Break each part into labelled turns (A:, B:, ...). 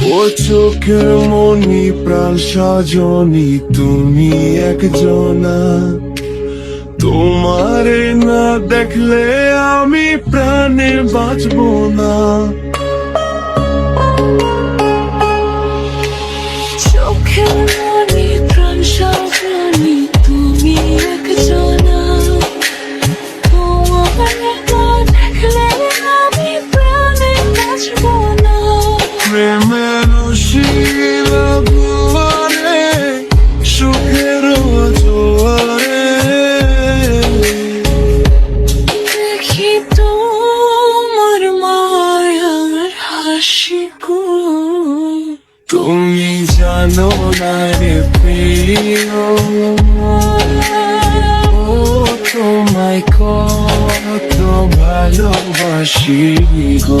A: ও চোখের মনি প্রাণ সজনী তুমি একজনা। তোমারে না দেখলে আমি প্রাণে বাঁচবো না।
B: চোখের মনি প্রাণ সাজানি তুমি একজনা। তোমার না দেখলে আমি প্রাণে বাঁচব না।
A: শিল দুয়ারে সুখের জোয়ারে।
B: দেখি তোমার মায়ার হাসি গো
A: তুমি জানো না রে প্রিয়। ও তোমায় কত ভালোবাসি গো।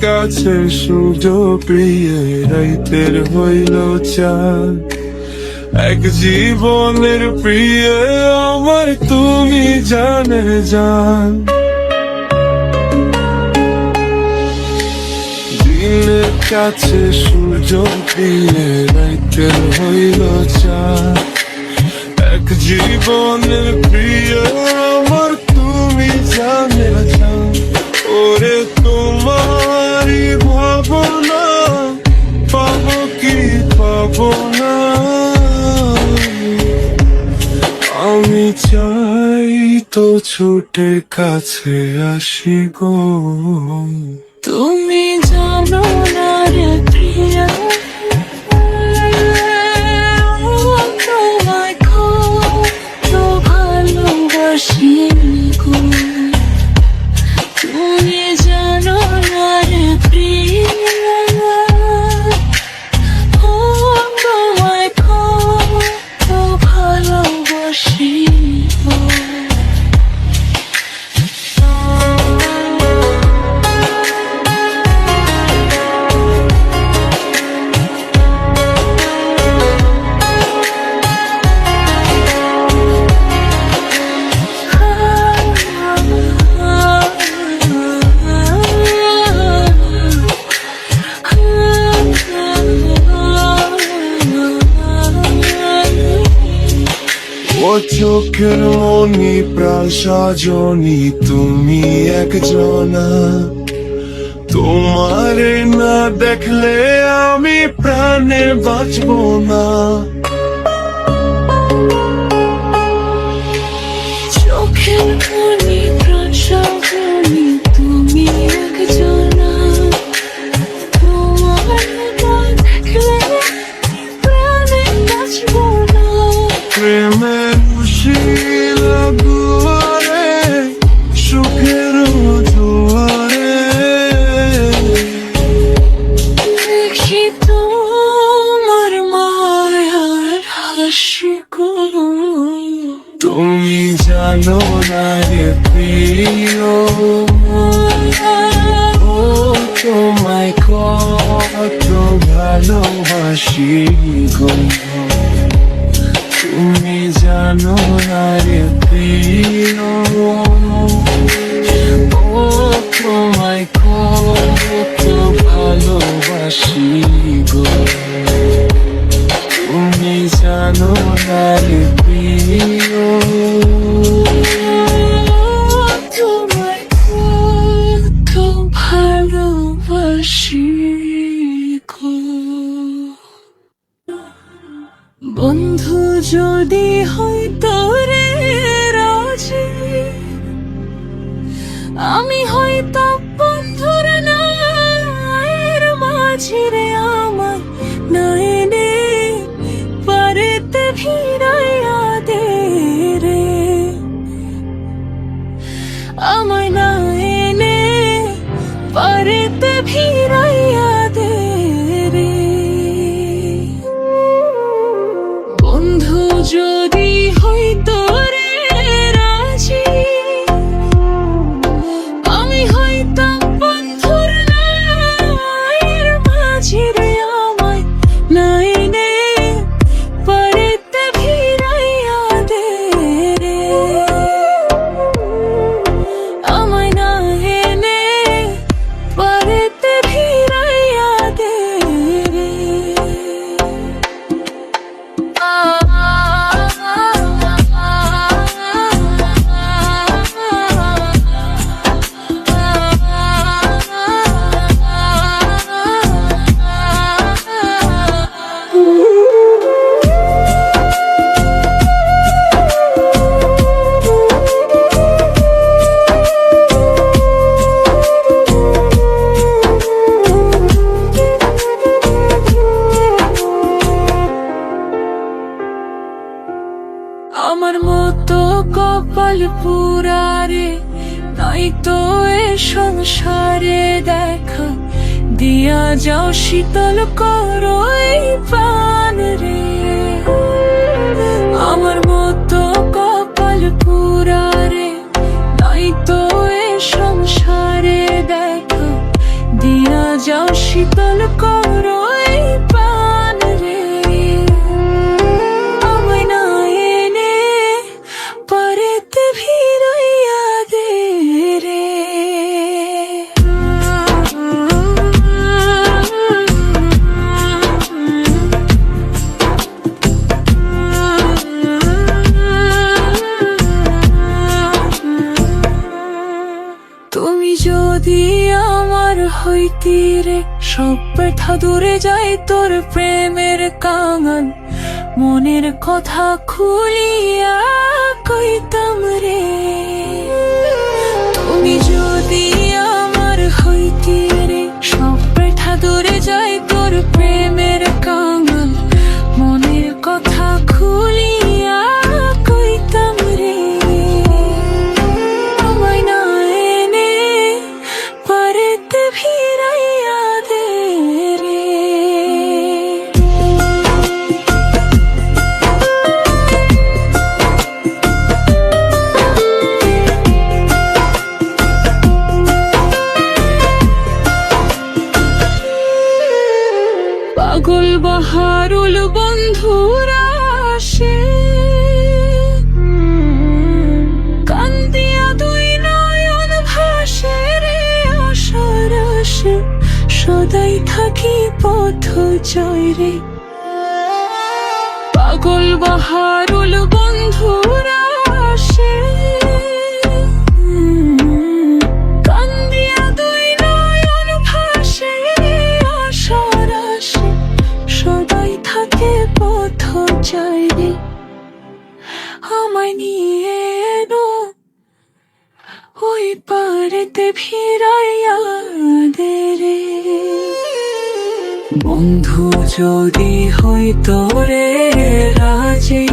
A: কাছে সুযোগ প্রিয় রাইতের হইল চাঁদ। এক জীবনের প্রিয় আমার তুমি জানে জান। দিনের কাছে সূর্য প্রিয় রাইতের হইল চাঁদ। এক জীবনের প্রিয় আমার তুমি জানে জান। ওরে তোমারই চাই তো ছুটে কাছে আসি গো।
B: তুমি জানো না রে প্রিয়া ভালোবাসি।
A: চোখের মনি প্রাণ সজনী তুমি একজনা। তোমারে না দেখলে আমি প্রাণে বাঁচবো না।
B: চোখের মনি প্রাণ তুমি একজনা। তোমার না দেখলে প্রাণে বাঁচব না।
A: প্রেমের শিল দুয়ারে সুখের জোয়ারে।
B: দেখি তোমার মায়ার হাসি
A: তুমি জানো না রে প্রিয়। ও তোমায় কত ভালোবাসি গো। তুমি জানো আরে প্রিয়। ও তোমায় কত ভালোবাসি গো। তুমি জানো আরে প্রিয়।
B: যদি হয়তো রে রাজি, আমি হয়তো বন্ধুর নায়ের মাঝি রে আমার নায়নে পারেতে ভিরাই দে রে আমার নায়নে পারেতে ভিরাই শীতল করো হইতি রে সব ব্যথা দূরে যায় তোর প্রেমের কাঙাল। মনের কথা খুলিয়া কইতাম রে। পাগল বাহারুল বন্ধুরা আসে কান্দিয়া দুই নয়ন ভাসে রে আশার আসে সদাই থাকি পথ জয় রে। পাগল বাহারুল ভিড়াইয়া দে রে। বন্ধু, যদি হইতো রে রাজে,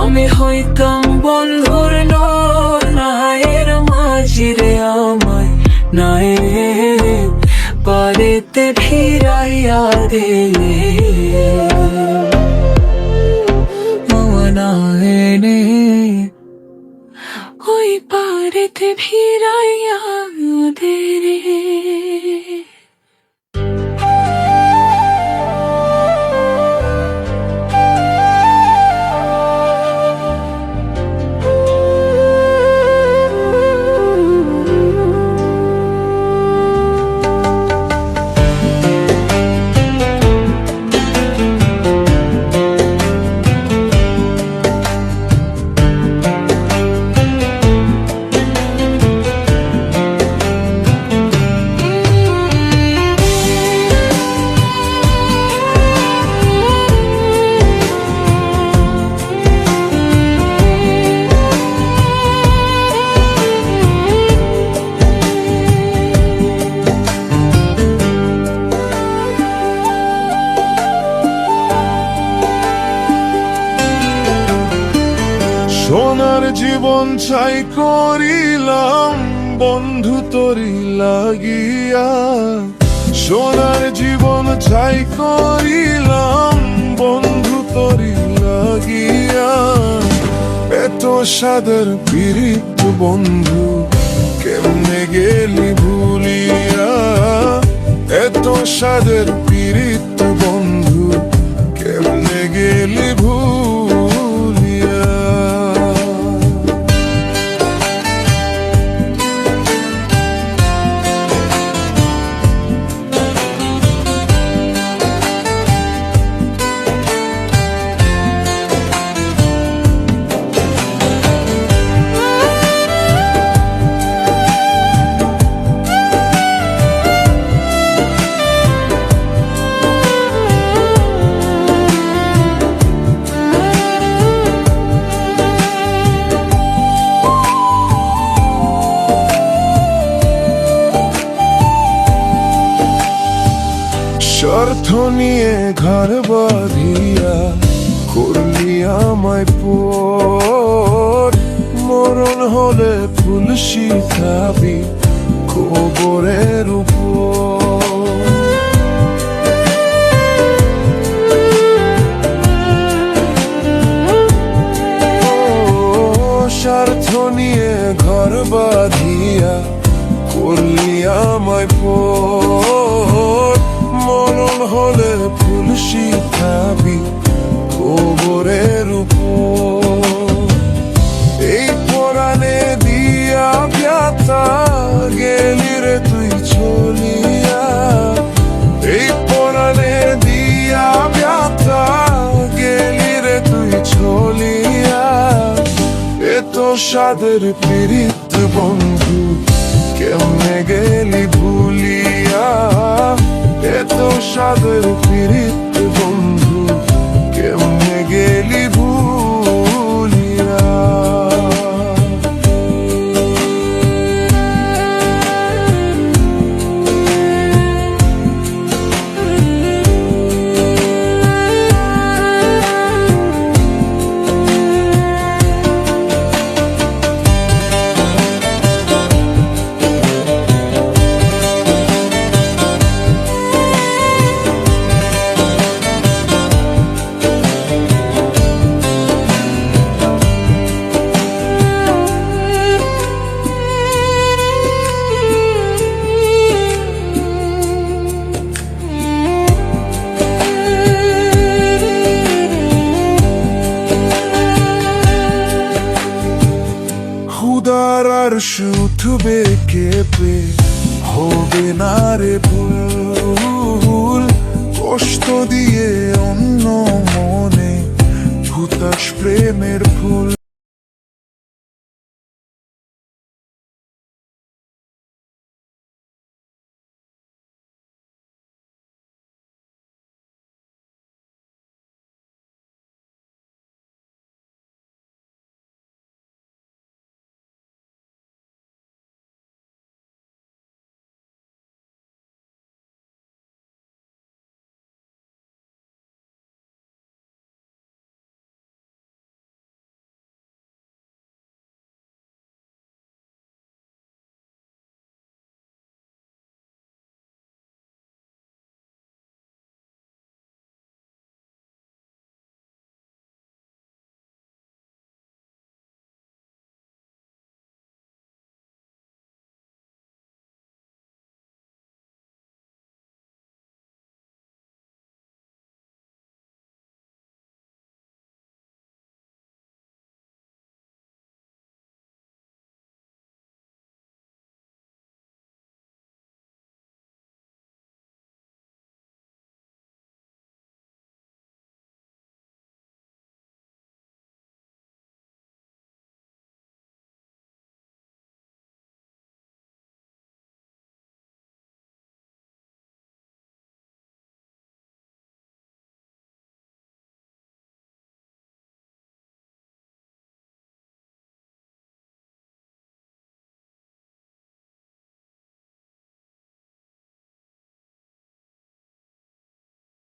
B: আমি হইতাম বন্ধুর নায়ের মাঝিরে আমায় নায়ে পারেতে ভিড়াইয়া দে। ওই পারেতে ভিড়াইয়া দে রে।
A: জীবন ছাই করিলাম, বন্ধু তরি লাগিয়া। সোনার জীবন চাই করিলাম, বন্ধু তরি লাগিয়া। এত সাদের পীড়িত বন্ধু, কেমনে গেলি ভুলিয়া? এত সাদের পীড়িত বন্ধু, কেমনে গেলি ভুলিয়া? ঘর বাঁধিয়া করলি আমায় পর। মরণ হলে ফুল শিখাবি খবরের উপর। স্বার্থ নিয়ে ঘর বাঁধিয়া করলি আমায় পর। ফুল শিখাবি খবরের উপর। এই পরাণে দিয়া ব্যথা গেলি রে তুই চলিয়া। এই পরাণে দিয়া ব্যথা গেলি রে তুই চলিয়া। এত সাদের পীড়িত বন্ধু, কেমনে গেলি ভুলিয়া আর শুথবে কেঁপে? হবে না রে ভুল কষ্ট দিয়ে অন্য মনে ভূতাস প্রেমের ফুল।